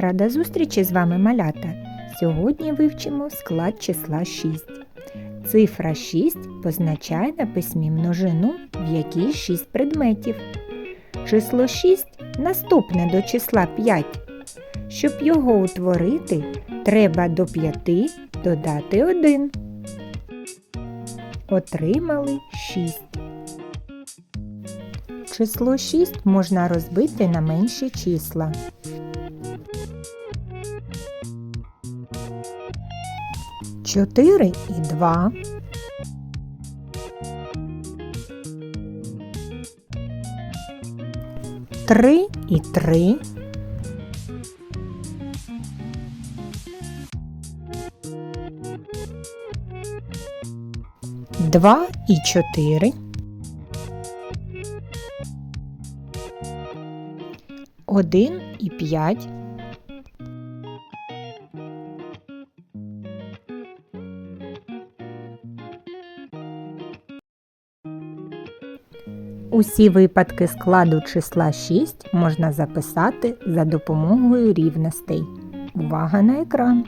Рада зустрічі з вами малята. Сьогодні вивчимо склад числа 6. Цифра 6 позначає на письмі множину, в якій 6 предметів. Число 6 наступне до числа 5. Щоб його утворити, треба до 5 додати 1. Отримали 6. Число 6 можна розбити на менші числа. Чотири і два. Три і три. Два і чотири. Один і п'ять. Усі випадки складу числа 6 можна записати за допомогою рівностей. Увага на екран!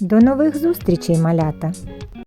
До нових зустрічей, малята!